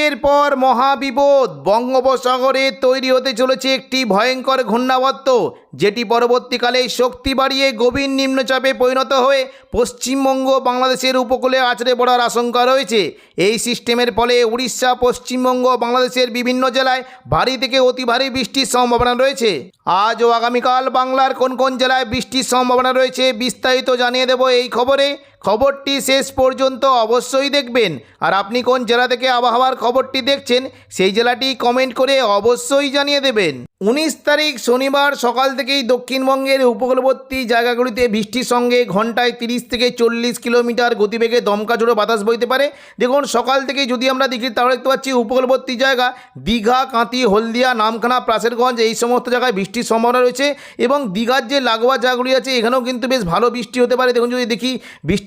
একের পর মহাবিপদ। বঙ্গোপসাগরে তৈরি হতে চলেছে একটি ভয়ঙ্কর ঘূর্ণাবর্ত, যেটি পরবর্তীকালে শক্তি বাড়িয়ে গভীর নিম্নচাপে পরিণত হয়ে পশ্চিমবঙ্গ বাংলাদেশের উপকূলে আছড়ে পড়ার আশঙ্কা রয়েছে। এই সিস্টেমের ফলে উড়িষ্যা, পশ্চিমবঙ্গ বাংলাদেশের বিভিন্ন জেলায় ভারী থেকে অতি ভারী বৃষ্টির সম্ভাবনা রয়েছে। আজ ও আগামীকাল বাংলার কোন কোন জেলায় বৃষ্টির সম্ভাবনা রয়েছে বিস্তারিত জানিয়ে দেব এই খবরে। খবরটি শেষ পর্যন্ত অবশ্যই দেখবেন। আর আপনি কোন জেলা থেকে আবহাওয়ার খবরটি দেখছেন, সেই জেলাটি কমেন্ট করে অবশ্যই জানিয়ে দেবেন। উনিশ তারিখ শনিবার সকাল থেকেই দক্ষিণবঙ্গের উপকূলবর্তী জায়গাগুলিতে বৃষ্টির সঙ্গে ঘন্টায় তিরিশ থেকে চল্লিশ কিলোমিটার গতিবেগে দমকা ঝোড়ো বাতাস বইতে পারে। দেখুন, সকাল থেকেই যদি আমরা দেখি, তাহলে দেখতে পাচ্ছি উপকূলবর্তী জায়গা দীঘা কাঁতি হলদিয়া, নামখানা প্রাসেরগঞ্জ এই সমস্ত জায়গায় বৃষ্টির সম্ভাবনা রয়েছে। এবং দীঘার যে লাগোয়া জায়গাগুলি আছে, এখানেও কিন্তু বেশ ভালো বৃষ্টি হতে পারে। দেখুন, যদি দেখি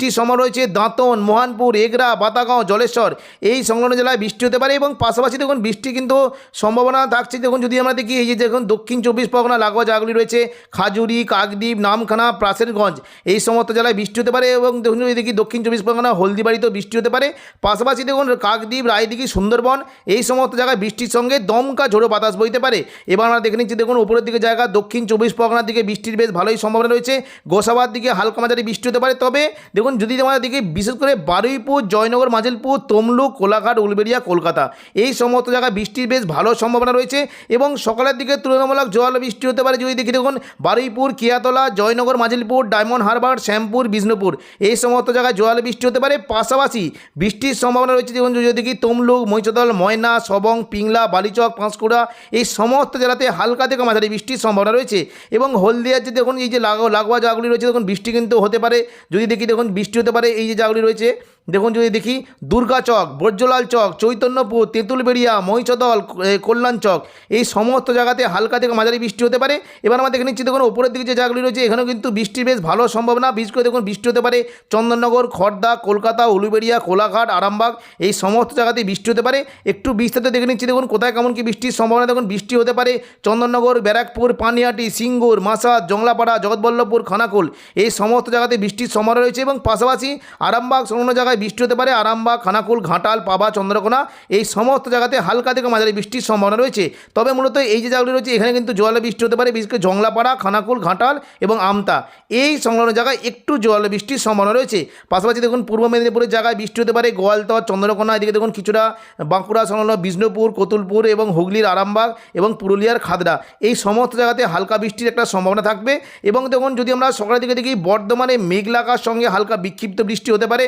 বৃষ্টির সম্ভাবনা রয়েছে, দাঁতন, মোহানপুর, এগরা, বাতাগাঁও, জলেশ্বর। এই সংলগ্ন জেলায় বৃষ্টি হতে পারে এবং পাশাপাশি দেখুন, বৃষ্টি কিন্তু সম্ভাবনা থাকছে। দেখুন, যদি আমরা দেখি, এই যে দেখুন, দক্ষিণ চব্বিশ পরগনা, লাগোয়া জায়গাগুলি রয়েছে, খাজুরি, কাকদ্বীপ, নামখানা, প্রাসেরগঞ্জ। এই সমস্ত জেলায় বৃষ্টি হতে পারে এবং দেখুন, যদি দেখি, দক্ষিণ চব্বিশ পরগনা, হলদিবাড়িতেও বৃষ্টি হতে পারে। পাশাপাশি দেখুন, কাকদ্বীপ, রায়দিঘি, সুন্দরবন, এই সমস্ত জায়গায় বৃষ্টির সঙ্গে দমকা ঝোড়ো বাতাস বইতে পারে। এবার আমরা দেখে নিচ্ছি, দেখুন, উপরের দিকে জায়গা, দক্ষিণ চব্বিশ পরগনার দিকে বৃষ্টির বেশ ভালোই সম্ভাবনা রয়েছে। গোসাবার দিকে হালকা মাঝারি বৃষ্টি হতে পারে। তবে দেখুন যদি আমাদের দিকে বিশেষ করে বারুইপুর, জয়নগর, মাজিলপুর, তমলুক, কোলাঘাট, উলবেড়িয়া, কলকাতা, এই সমস্ত জায়গায় বৃষ্টির বেশ ভালো সম্ভাবনা রয়েছে এবং সকালের দিকে তুলনামূলক জল বৃষ্টি হতে পারে যদি দেখি দেখুন বারুইপুর, কিয়াতলা, জয়নগর, মাজিলপুর, ডায়মন্ড হারবার, শ্যামপুর, বিষ্ণুপুর, এই সমস্ত জায়গায় জল বৃষ্টি হতে পারে। পাশাপাশি বৃষ্টির সম্ভাবনা রয়েছে দেখুন যদি দেখি তমলুক মহিষদল ময়না, সবং, পিংলা, বালিচক, পাঁশকুড়া, এই সমস্ত জেলাতে হালকা থেকে মাঝারি বৃষ্টির সম্ভাবনা রয়েছে এবং হলদিয়ার যে দেখুন এই যে লাগোয়া জায়গাগুলি রয়েছে দেখুন বৃষ্টি কিন্তু হতে পারে। যদি দেখি দেখুন বৃষ্টি হতে পারে এই যে জায়গাগুলি রয়েছে দেখুন যদি দেখি, দুর্গা চক বর্জলাল চক, চৈতন্যপুর, তেঁতুলবেড়িয়া, মহিষদল কল্যাণ চক, এই সমস্ত জায়গাতে হালকা থেকে মাঝারি বৃষ্টি হতে পারে। এবার আমরা দেখে নিচ্ছি, দেখুন ওপরের দিকে যে জায়গাগুলি রয়েছে, এখানেও কিন্তু বৃষ্টির বেশ ভালো সম্ভাবনা। বিশেষ করে দেখুন, বৃষ্টি হতে পারে চন্দননগর খড়দা কলকাতা, উলুবেড়িয়া, কোলাঘাট, আরামবাগ, এই সমস্ত জায়গাতে বৃষ্টি হতে পারে। একটু বিস্তারিত দেখে নিচ্ছি, দেখুন, কোথায় কেমন কি বৃষ্টির সম্ভাবনা। দেখুন, বৃষ্টি হতে পারে চন্দননগর, ব্যারাকপুর, পানিহাটি, সিঙ্গুর, মাসাদ, জংলাপাড়া, জগৎবল্লভপুর, খানাকুল, এই সমস্ত জায়গাতে বৃষ্টির সম্ভাবনা রয়েছে। এবং পাশাপাশি আরামবাগ সংলগ্ন জায়গায় বৃষ্টি হতে পারে। আরামবাগ, খানাকুল, ঘাটাল, পাবা, চন্দ্রকোনা এই সমস্ত জায়গাতে হালকা থেকে মাঝারি বৃষ্টির সম্ভাবনা রয়েছে। তবে মূলত এই যে জায়গাগুলি রয়েছে, এখানে কিন্তু জলে বৃষ্টি হতে পারে, বিশেষ করে জংলাপাড়া, খানাকুল, ঘাটাল এবং আমতা। এই সংলগ্ন জায়গায় একটু জল বৃষ্টির সম্ভাবনা রয়েছে। পাশাপাশি দেখুন, পূর্ব মেদিনীপুরের জায়গায় বৃষ্টি হতে পারে, গোয়ালতর, চন্দ্রকোনা, এদিকে দেখুন, কিছুটা বাঁকুড়া সংলগ্ন বিষ্ণুপুর, কতুলপুর এবং হুগলির আরামবাগ এবং পুরুলিয়ার খাদড়া এই সমস্ত জায়গাতে হালকা বৃষ্টির একটা সম্ভাবনা থাকবে এবং দেখুন, যদি আমরা সকালের দিকে দেখি, বর্ধমানে মেঘলাকার সঙ্গে হালকা বিক্ষিপ্ত বৃষ্টি হতে পারে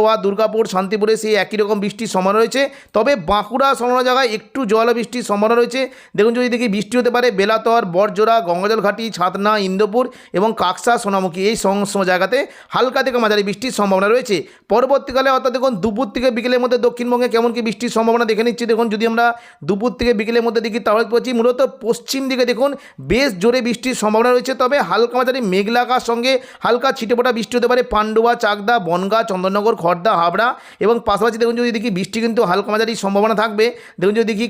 কাটোয়া দুর্গাপুর, শান্তিপুরে সেই একই রকম বৃষ্টির সম্ভাবনা রয়েছে। তবে বাঁকুড়া সংলগ্ন জায়গায় একটু জল বৃষ্টির সম্ভাবনা রয়েছে। দেখুন, যদি দেখি বৃষ্টি হতে পারে, বেলাতর বরজোড়া গঙ্গাজল ঘাটি ছাতনা, ইন্দোপুর এবং কাকসা, সোনামুখী এই সমস্ত জায়গাতে হালকা থেকে মাঝারি বৃষ্টির সম্ভাবনা রয়েছে। পরবর্তীকালে অর্থাৎ দেখুন, দুপুর থেকে বিকেলের মধ্যে দক্ষিণবঙ্গে কেমন কি বৃষ্টির সম্ভাবনা দেখে নিচ্ছি। দেখুন, যদি আমরা দুপুর থেকে বিকেলের মধ্যে দেখি, তাহলে পাচ্ছি মূলত পশ্চিম দিকে দেখুন, বেশ জোরে বৃষ্টির সম্ভাবনা রয়েছে। তবে হালকা মাঝারি মেঘলাকার সঙ্গে হালকা ছিটেপোটা বৃষ্টি হতে পারে। পান্ডুয়া, চাকদা, বনগা, চন্দননগর খড়দা হাবড়া এবং পাশাপাশি দেখুন যদি দেখি বৃষ্টি কিন্তু হালকা মাঝারি সম্ভাবনা থাকবে। দেখুন যদি দেখি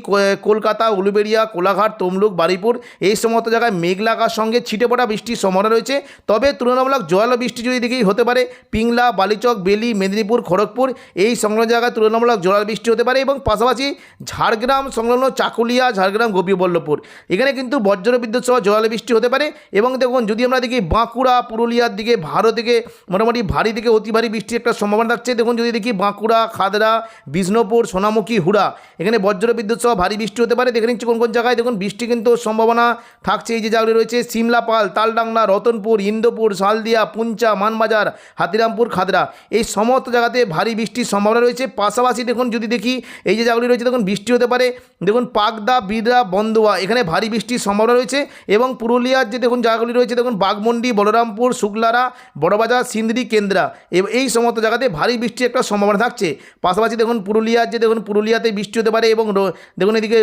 কলকাতা, উলুবেড়িয়া, কোলাঘাট, তমলুক, বারুইপুর এই সমস্ত জায়গায় মেঘলাকার সঙ্গে ছিটে পড়া বৃষ্টির সম্ভাবনা রয়েছে। তবে তুলনামূলক জল বৃষ্টি যদি দেখি হতে পারে পিংলা, বালিচক, বেলি, মেদিনীপুর, খড়গপুর এই সংলগ্ন জায়গায় তুলনামূলক জল বৃষ্টি হতে পারে এবং পাশাপাশি ঝাড়গ্রাম সংলগ্ন চাকুলিয়া, ঝাড়গ্রাম, গোপীবল্লভপুর এখানে কিন্তু বজ্র বিদ্যুৎ সহ জল বৃষ্টি হতে পারে এবং দেখুন যদি আমরা দেখি বাঁকুড়া, পুরুলিয়ার দিকে, ভারত থেকে মোটামুটি ভারী থেকে অতি ভারী বৃষ্টির একটা সম্ভাবনা থাকছে। দেখুন, যদি দেখি বাঁকুড়া, খাদরা, বিষ্ণুপুর, সোনামুখী, হুড়া, এখানে বজ্র বিদ্যুৎ সহ ভারী বৃষ্টি হতে পারে। দেখে নিচ্ছি কোন কোন জায়গায়। দেখুন, বৃষ্টি কিন্তু সম্ভাবনা থাকছে এই যে জায়গাগুলি রয়েছে। সিমলাপাল তালডাংলা রতনপুর, ইন্দোপুর, শালদিয়া, পুঞ্চা, মানবাজার, হাতিরামপুর, খাদরা। এই সমস্ত জায়গাতে ভারী বৃষ্টির সম্ভাবনা রয়েছে। পাশাপাশি দেখুন, যদি দেখি এই যে জায়গাগুলি রয়েছে, দেখুন, বৃষ্টি হতে পারে। দেখুন পাকদা বিদরা, বন্দুয়া, এখানে ভারী বৃষ্টির সম্ভাবনা রয়েছে এবং পুরুলিয়ার যে দেখুন জায়গাগুলি রয়েছে, দেখুন বাগমন্ডি বলরামপুর, শুক্লারা, বড়বাজার, সিন্দ্রি, কেন্দ্রা এই সমস্ত জায়গাতে ভারী বৃষ্টির একটা সম্ভাবনা থাকছে। পাশাপাশি দেখুন পুরুলিয়ার যে দেখুন পুরুলিয়াতে বৃষ্টি হতে পারে এবং দেখুন এদিকে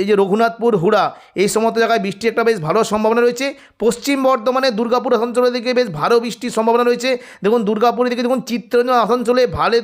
এই যে রঘুনাথপুর, হুড়া এই সমস্ত জায়গায় বৃষ্টির একটা বেশ ভালো সম্ভাবনা রয়েছে। পশ্চিম বর্ধমানে দুর্গাপুর আসানসোলের দিকে বেশ ভালো বৃষ্টির সম্ভাবনা রয়েছে। দেখুন দুর্গাপুরের দিকে দেখুন চিত্তরঞ্জন আসানসোলে ভালে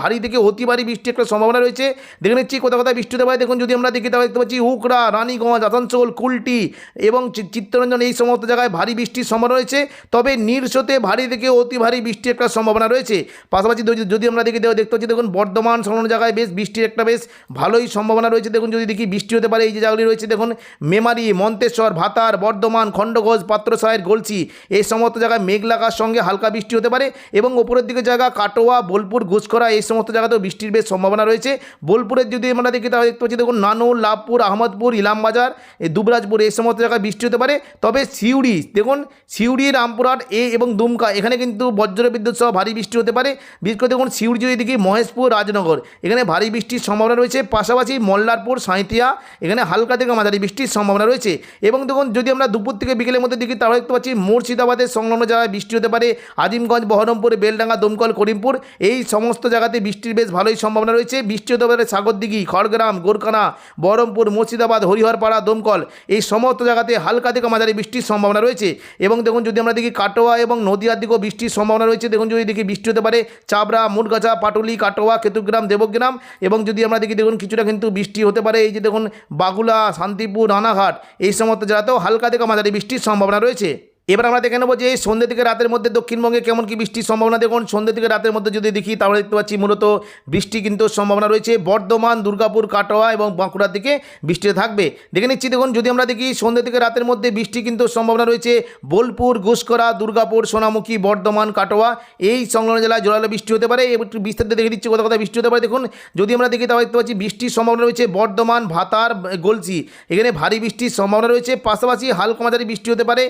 ভারী থেকে অতি ভারী বৃষ্টির একটা সম্ভাবনা রয়েছে। দেখে নিচ্ছি কোথাও কোথায় বৃষ্টি হতে পারে। দেখুন যদি আমরা দেখি তাহলে দেখতে পাচ্ছি উকড়া, রানীগঞ্জ, আসানসোল, কুলটি এবং চিত্তরঞ্জন এই সমস্ত জায়গায় ভারী বৃষ্টির সম্ভাবনা রয়েছে। তবে নির্সতে ভারী থেকে অতি ভারী বৃষ্টির একটা সম্ভাবনা রয়েছে। পাশাপাশি যদি আমরা দেখি, দেখতে পাচ্ছি, দেখুন, বর্ধমান সংলগ্ন জায়গায় বেশ বৃষ্টির একটা বেশ ভালোই সম্ভাবনা রয়েছে। দেখুন, যদি দেখি বৃষ্টি হতে পারে, এই যে জায়গাগুলি রয়েছে, দেখুন, মেমারি, মন্তেশ্বর, ভাতার, বর্ধমান, খণ্ডঘোষ, পাত্রসাহের গলসি এই সমস্ত জায়গায় মেঘলাকার সঙ্গে হালকা বৃষ্টি হতে পারে এবং ওপরের দিকে জায়গা কাটোয়া, বোলপুর ঘুষকরা এই সমস্ত জায়গাতেও বৃষ্টির বেশ সম্ভাবনা রয়েছে। বোলপুরের যদি আমরা দেখি, তাহলে দেখতে পাচ্ছি, দেখুন, নানুর, লাভপুর, আহমদপুর, ইলামবাজার দুবরাজপুর, এই সমস্ত জায়গায় বৃষ্টি হতে পারে। তবে সিউড়ি, দেখুন, সিউড়ি, রামপুরহাট, এ এবং দুমকা, এখানে কিন্তু বজ্র বিদ্যুৎ সহ ভারী বৃষ্টি হতে পারে। বিশেষ করে দেখুন সিউড়ি যদি দেখি মহেশপুর রাজনগর। এখানে ভারী বৃষ্টির সম্ভাবনা রয়েছে, পাশাপাশি মল্লারপুর সাঁইতিয়া এখানে হালকা থেকে মাঝারি বৃষ্টির সম্ভাবনা রয়েছে। এবং দেখুন, যদি আমরা দুপুর থেকে বিকেলের মধ্যে দেখি, তাহলে দেখতে পাচ্ছি মুর্শিদাবাদের সংলগ্ন জায়গায় বৃষ্টি হতে পারে। আজিমগঞ্জ, বহরমপুর, বেলডাঙ্গা, দমকল, করিমপুর, এই সমস্ত জায়গাতে বৃষ্টির বেশ ভালোই সম্ভাবনা রয়েছে। বৃষ্টি হতে পারে সাগরদিঘি, খড়গ্রাম গোরকানা বহরমপুর, মুর্শিদাবাদ, হরিহরপাড়া, দমকল, এই সমস্ত জায়গাতে হালকা থেকে মাঝারি বৃষ্টির সম্ভাবনা রয়েছে। এবং দেখুন, যদি আমরা দেখি কাটোয়া এবং নদীয়ার দিকেও বৃষ্টির সম্ভাবনা রয়েছে। দেখুন, যদি দেখি বৃষ্টি হতে পারে চাবড়া মুরগাছা পাটুলি, কাটোয়া, কেতুগ্রাম, দেবগ্রাম এবং যদি আমরা দেখি, দেখুন কিছুটা কিন্তু বৃষ্টি হতে পারে। এই যে দেখুন, বাগুলা, শান্তিপুর, রানাঘাট, এই সমস্ত জেলাতেও হালকা থেকে মাঝারি বৃষ্টির সম্ভাবনা রয়েছে। এবার আমরা দেখে নেব যে সন্ধ্যে থেকে রাতের মধ্যে দক্ষিণবঙ্গে কেমন কি বৃষ্টির সম্ভাবনা। দেখুন, সন্ধ্যে থেকে রাতের মধ্যে যদি দেখি, তাহলে দেখতে পাচ্ছি মূলত বৃষ্টি কিন্তু সম্ভাবনা রয়েছে। বর্ধমান, দুর্গাপুর, কাটোয়া এবং বাঁকুড়ার দিকে বৃষ্টি থাকবে। দেখে নিচ্ছি, দেখুন, যদি আমরা দেখি, সন্ধ্যে থেকে রাতের মধ্যে বৃষ্টি কিন্তু সম্ভাবনা রয়েছে বোলপুর ঘুষকরা দুর্গাপুর, সোনামুখী, বর্ধমান, কাটোয়া। এই সংলগ্ন জেলায় জোরালো বৃষ্টি হতে পারে। একটু বিস্তারিত দেখে দিচ্ছি কোথাও কোথায় বৃষ্টি হতে পারে। দেখুন, যদি আমরা দেখি, তাহলে দেখতে পাচ্ছি বৃষ্টির সম্ভাবনা রয়েছে বর্ধমান, ভাতার গলসি এখানে ভারী বৃষ্টির সম্ভাবনা রয়েছে। পাশাপাশি হালকা মাঝারি বৃষ্টি হতে পারে।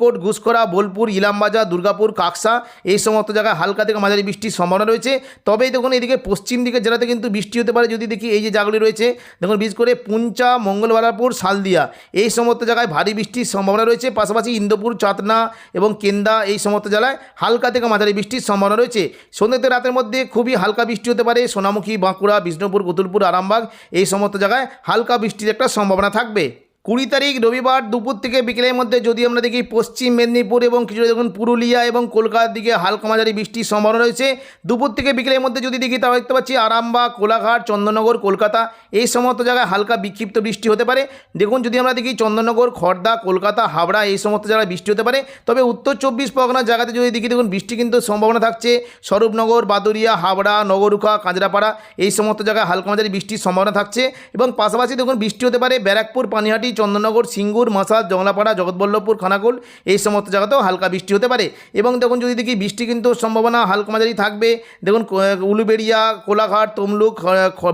মঙ্গলকোট ঘুষকরা বোলপুর, ইলামবাজার, দুর্গাপুর, কাকসা এই সমস্ত জায়গায় হালকা থেকে মাঝারি বৃষ্টির সম্ভাবনা রয়েছে। তবেই দেখুন এদিকে পশ্চিম দিকের জেলাতে কিন্তু বৃষ্টি হতে পারে যদি দেখি এই যে জায়গাগুলি রয়েছে। দেখুন বিশেষ করে পুঞ্চা, মঙ্গলবারাপুর শালদিয়া এই সমস্ত জায়গায় ভারী বৃষ্টির সম্ভাবনা রয়েছে। পাশাপাশি ইন্দোপুর, চাতনা এবং কেন্দা এই সমস্ত জেলায় হালকা থেকে মাঝারি বৃষ্টির সম্ভাবনা রয়েছে। সন্ধ্যেতে রাতের মধ্যে খুবই হালকা বৃষ্টি হতে পারে। সোনামুখী, বাঁকুড়া, বিষ্ণুপুর কতুলপুর আরামবাগ এই সমস্ত জায়গায় হালকা বৃষ্টির একটা সম্ভাবনা থাকবে। কুড়ি তারিখ রবিবার দুপুর থেকে বিকেলের মধ্যে যদি আমরা দেখি পশ্চিম মেদিনীপুর এবং কিছুটা দেখুন পুরুলিয়া এবং কলকাতার দিকে হালকা মাঝারি বৃষ্টির সম্ভাবনা রয়েছে। দুপুর থেকে বিকেলের মধ্যে যদি দেখি তাহলে দেখতে পাচ্ছি আরামবাগ, কোলাঘাট, চন্দননগর, কলকাতা এই সমস্ত জায়গায় হালকা বিক্ষিপ্ত বৃষ্টি হতে পারে। দেখুন যদি আমরা দেখি চন্দননগর খড়দা কলকাতা হাবড়া এই সমস্ত জায়গায় বৃষ্টি হতে পারে। তবে উত্তর চব্বিশ পরগনার জায়গাতে যদি দেখি দেখুন বৃষ্টি কিন্তু সম্ভাবনা থাকছে। স্বরূপনগর, বাদুরিয়া হাবড়া নগরুখা, কাঁচরাপাড়া এই সমস্ত জায়গায় হালকা মাঝারি বৃষ্টির সম্ভাবনা থাকছে। এবং পাশাপাশি দেখুন বৃষ্টি হতে পারে ব্যারাকপুর, পানিহাটি চন্দননগর, সিঙ্গুর মশাল জংলাপাড়া জগৎবল্লভপুর, খানাকুল এই সমস্ত জায়গাতেও হালকা বৃষ্টি হতে পারে। এবং দেখুন যদি দেখি বৃষ্টি কিন্তু সম্ভাবনা হালকা মাঝারি থাকবে। দেখুন উলুবেড়িয়া, কোলাঘাট, তমলুক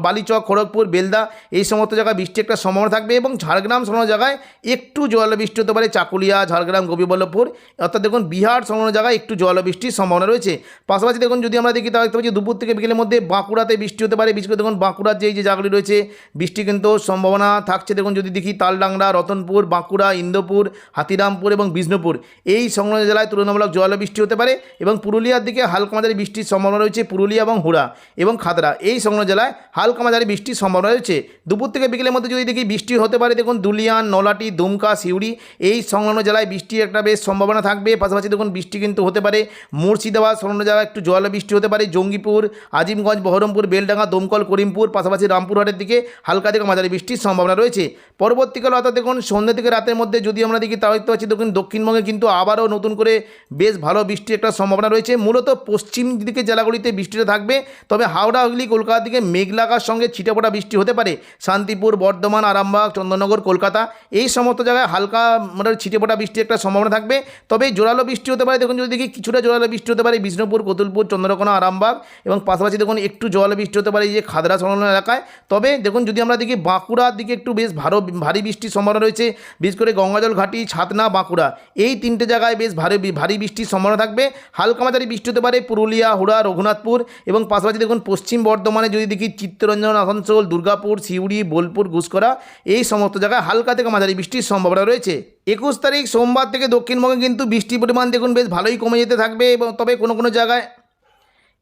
বালিচক, খড়গপুর, বেলদা এই সমস্ত জায়গায় বৃষ্টি একটা সম্ভাবনা থাকবে এবং ঝাড়গ্রাম সংলগ্ন জায়গায় একটু জল বৃষ্টি হতে পারে। চাকুলিয়া, ঝাড়গ্রাম গোপীবল্লভপুর অর্থাৎ দেখুন বিহার সংলগ্ন জায়গায় একটু জল বৃষ্টির সম্ভাবনা রয়েছে। পাশাপাশি দেখুন যদি আমরা দেখি তাহলে দেখতে পাচ্ছি দুপুর থেকে বিকেলের মধ্যে বাঁকুড়াতে বৃষ্টি হতে পারে। বিশেষ করে দেখুন বাঁকুড়ার যে যে জায়গাগুলি রয়েছে, বৃষ্টি কিন্তু সম্ভাবনা থাকছে। দেখুন যদি দেখি তালডাংরা রতনপুর, বাঁকুড়া, ইন্দোপুর, হাতিরামপুর এবং বিষ্ণুপুর। এই সংলগ্ন জেলায় তুলনামূলক জল বৃষ্টি হতে পারে এবং পুরুলিয়ার দিকে হালকা মাঝারি বৃষ্টির সম্ভাবনা রয়েছে পুরুলিয়া এবং হুড়া এবং খাতড়া এই সংলগ্ন জেলায় হালকা মাঝারি বৃষ্টির সম্ভাবনা রয়েছে। দুপুর থেকে বিকেলের মধ্যে যদি দেখি বৃষ্টি হতে পারে, দেখুন দুলিয়ান, নলাটি, দুমকা, সিউড়ি, এই সংলগ্ন জেলায় বৃষ্টির একটা বেশ সম্ভাবনা থাকবে। পাশাপাশি দেখুন বৃষ্টি কিন্তু হতে পারে। মুর্শিদাবাদ সংলগ্ন জেলায় একটু জল বৃষ্টি হতে পারে। জঙ্গিপুর, আজিমগঞ্জ, বহরমপুর, বেলডাঙ্গা, দমকল, করিমপুর, পাশাপাশি রামপুরহাটের দিকে হালকা থেকে মাঝারি বৃষ্টির সম্ভাবনা রয়েছে। পরবর্তীকালে অর্থাৎ দেখুন, সন্ধ্যে থেকে রাতের মধ্যে যদি আমরা দেখি, তাহলে দেখতে পাচ্ছি দেখুন দক্ষিণবঙ্গে কিন্তু আবারও নতুন করে বেশ ভালো বৃষ্টির একটা সম্ভাবনা রয়েছে। মূলত পশ্চিম দিকে জেলাগুলিতে বৃষ্টিটা থাকবে, তবে হাওড়া, হুগলি, কলকাতার দিকে মেঘলাকার সঙ্গে ছিটেফোঁটা বৃষ্টি হতে পারে। শান্তিপুর, বর্ধমান, আরামবাগ, চন্দননগর, কলকাতা, এই সমস্ত জায়গায় হালকা মানে ছিটেফোঁটা বৃষ্টির একটা সম্ভাবনা থাকবে। তবে জোরালো বৃষ্টি হতে পারে, দেখুন যদি দেখি, কিছুটা জোরালো বৃষ্টি হতে পারে বিষ্ণুপুর, কতুলপুর, চন্দ্রকোনা, আরামবাগ এবং পাশাপাশি দেখুন একটু জল বৃষ্টি হতে পারে যে খাদরা সংলগ্ন এলাকায়। তবে দেখুন যদি আমরা দেখি, বাঁকুড়ার দিকে একটু বেশ ভালো, ভারী বৃষ্টির সম্ভাবনা রয়েছে। বিশেষ করে গঙ্গাজল, ঘাটি, ছাতনা, বাঁকুড়া। এই তিনটে জায়গায় বেশ ভারী ভারী বৃষ্টির সম্ভাবনা থাকবে। হালকা মাঝারি বৃষ্টি হতে পারে পুরুলিয়া, হুড়া, রঘুনাথপুর এবং পাশাপাশি দেখুন পশ্চিম বর্ধমানে যদি দেখি চিত্তরঞ্জন, আসানসোল, দুর্গাপুর, সিউড়ি, বোলপুর ঘুষকরা এই সমস্ত জায়গায় হালকা থেকে মাঝারি বৃষ্টির সম্ভাবনা রয়েছে। একুশ তারিখ সোমবার থেকে দক্ষিণবঙ্গে কিন্তু বৃষ্টির পরিমাণ দেখুন বেশ ভালোই কমে যেতে থাকবে এবং তবে কোনো কোনো জায়গায়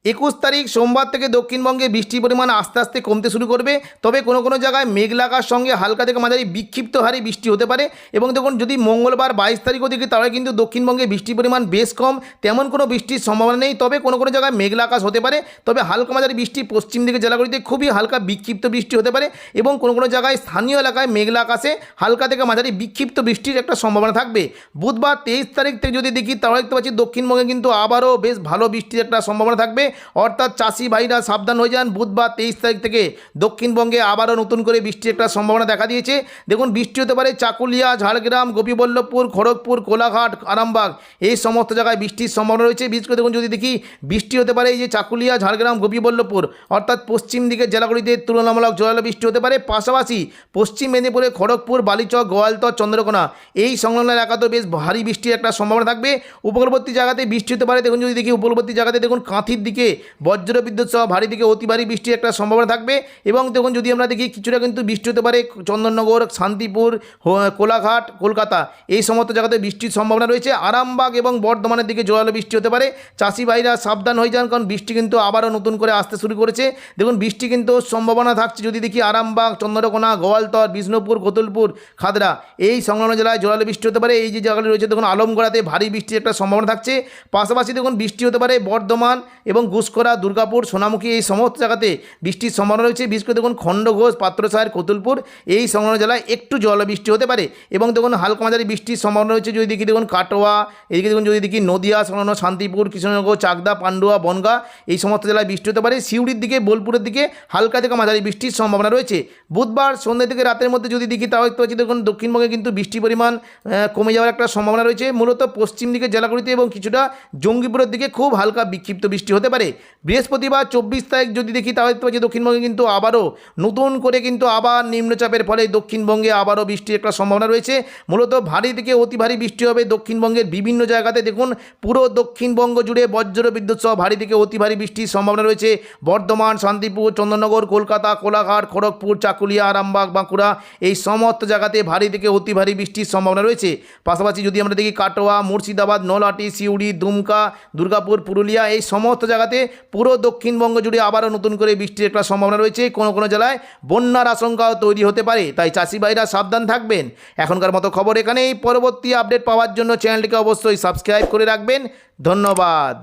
একুশ তারিখ সোমবার থেকে দক্ষিণবঙ্গে বৃষ্টির পরিমাণ আস্তে আস্তে কমতে শুরু করবে। তবে কোনো কোনো জায়গায় মেঘলাকার সঙ্গে হালকা থেকে মাঝারি বিক্ষিপ্ত হারে বৃষ্টি হতে পারে এবং দেখুন, যদি মঙ্গলবার বাইশ তারিখও দেখি, তাহলে কিন্তু দক্ষিণবঙ্গে বৃষ্টির পরিমাণ বেশ কম। তেমন কোনো বৃষ্টির সম্ভাবনা নেই, তবে কোনো কোনো জায়গায় মেঘলা আকাশ হতে পারে। তবে হালকা মাঝারি বৃষ্টি পশ্চিম দিকে জেলাগুলিতে খুবই হালকা বিক্ষিপ্ত বৃষ্টি হতে পারে এবং কোনো কোনো জায়গায় স্থানীয় এলাকায় মেঘলা আকাশে হালকা থেকে মাঝারি বিক্ষিপ্ত বৃষ্টির একটা সম্ভাবনা থাকবে। বুধবার তেইশ তারিখ থেকে যদি দেখি, তাহলে দেখতে পাচ্ছি দক্ষিণবঙ্গে কিন্তু আবারও বেশ ভালো বৃষ্টির একটা সম্ভাবনা থাকবে। অর্থাৎ চাষি ভাইরা সাবধান হয়ে যান। বুধবার তেইশ তারিখ থেকে দক্ষিণবঙ্গে আবারও নতুন করে বৃষ্টির একটা সম্ভাবনা দেখা দিয়েছে। দেখুন, বৃষ্টি হতে পারে চাকুলিয়া, ঝাড়গ্রাম, গোপীবল্লভপুর, খড়গপুর, কোলাঘাট, আরামবাগ, এই সমস্ত জায়গায় বৃষ্টির সম্ভাবনা রয়েছে। বিশেষ করে দেখুন, যদি দেখি বৃষ্টি হতে পারে, এই যে চাকুলিয়া, ঝাড়গ্রাম, গোপীবল্লভপুর, অর্থাৎ পশ্চিম দিকের জেলাগুলিতে তুলনামূলক জোরালো বৃষ্টি হতে পারে। পাশাপাশি পশ্চিম মেদিনীপুরে খড়গপুর, বালিচক, গোয়ালতর, চন্দ্রকোনা, এই সংলগ্ন এলাকাতেও বেশ ভারী বৃষ্টির একটা সম্ভাবনা থাকবে। উপকূলবর্তী জায়গাতে বৃষ্টি হতে পারে। দেখুন, যদি দেখি উপকূলবর্তী জায়গাতে, দেখুন, কাঁথির দিকে বজ্র বিদ্যুৎ সহ ভারী দিকে অতি ভারী বৃষ্টির একটা সম্ভাবনা থাকবে। এবং দেখুন, যদি আমরা দেখি, কিছুটা কিন্তু বৃষ্টি হতে পারে চন্দননগর, শান্তিপুর কোলাঘাট, কলকাতা। এই সমস্ত জায়গাতে বৃষ্টির সম্ভাবনা রয়েছে। আরামবাগ এবং বর্ধমানের দিকে জোরালো বৃষ্টি হতে পারে। চাষি ভাইরা সাবধান হয়ে যান, কারণ বৃষ্টি কিন্তু আবারও নতুন করে আসতে শুরু করেছে। দেখুন, বৃষ্টি কিন্তু সম্ভাবনা থাকছে। যদি দেখি, আরামবাগ, চন্দ্রকোনা, গোয়ালতর, বিষ্ণুপুর, কোতুলপুর, খাদরা, এই সংলগ্ন জেলায় জোরালো বৃষ্টি হতে পারে। এই যে জায়গাগুলি রয়েছে, দেখুন, আলমগড়াতে ভারী বৃষ্টির একটা সম্ভাবনা থাকছে। পাশাপাশি দেখুন, বৃষ্টি হতে পারে বর্ধমান এবং গুসকরা দুর্গাপুর, সোনামুখী এই সমস্ত জায়গাতে বৃষ্টির সম্ভাবনা রয়েছে। বিশেষ করে দেখুন খণ্ডঘোষ, পাত্রসাহের, কতুলপুর এই সংলগ্ন জেলায় একটু জল বৃষ্টি হতে পারে এবং দেখুন হালকা মাঝারি বৃষ্টির সম্ভাবনা রয়েছে। যদি দেখি দেখুন কাটোয়া, এদিকে দেখুন যদি দেখি নদিয়া, সংলগ্ন শান্তিপুর, কৃষ্ণনগর, চাকদা, পান্ডুয়া, বনগা এই সমস্ত জেলায় বৃষ্টি হতে পারে। সিউড়ির দিকে, বোলপুরের দিকে হালকা থেকে মাঝারি বৃষ্টির সম্ভাবনা রয়েছে। বুধবার সন্ধ্যে থেকে রাতের মধ্যে যদি দেখি তাও দেখতে পাচ্ছি দেখুন দক্ষিণবঙ্গে কিন্তু বৃষ্টির পরিমাণ কমে যাওয়ার একটা সম্ভাবনা রয়েছে। মূলত পশ্চিম দিকে জেলাগুলিতে এবং কিছুটা জঙ্গিপুরের দিকে খুব হালকা বিক্ষিপ্ত বৃষ্টি হতে পারে। বৃহস্পতিবার চব্বিশ তারিখ যদি দেখি তাও দেখতে পাচ্ছি দক্ষিণবঙ্গে কিন্তু আবারও নতুন করে কিন্তু আবার নিম্নচাপের ফলে দক্ষিণবঙ্গে আবারও বৃষ্টির একটা সম্ভাবনা রয়েছে। মূলত ভারী থেকে অতি ভারী বৃষ্টি হবে দক্ষিণবঙ্গের বিভিন্ন জায়গাতে। দেখুন, পুরো দক্ষিণবঙ্গ জুড়ে বজ্র বিদ্যুৎ সহ ভারী থেকে অতি ভারী বৃষ্টির সম্ভাবনা রয়েছে। বর্ধমান, শান্তিপুর চন্দননগর কলকাতা, কোলাঘাট, খড়গপুর, চাকুলিয়া, আরামবাগ, বাঁকুড়া এই সমস্ত জায়গাতে ভারী থেকে অতি ভারী বৃষ্টির সম্ভাবনা রয়েছে। পাশাপাশি যদি আমরা দেখি, কাটোয়া, মুর্শিদাবাদ, নলহাটি, সিউড়ি, দুমকা, দুর্গাপুর, পুরুলিয়া এই সমস্ত জায়গাতে পুরো দক্ষিণবঙ্গ জুড়ে আবারও নতুন করে বৃষ্টির একটা সম্ভাবনা রয়েছে। কোনো কোনো জেলায় বন্যার আশঙ্কাও তৈরি হতে পারে। তাই চাষি ভাইরা সাবধান থাকবেন। এখনকার মতো খবর এখানেই। পরবর্তী আপডেট পাওয়ার জন্য চ্যানেলটিকে অবশ্যই সাবস্ক্রাইব করে রাখবেন। ধন্যবাদ।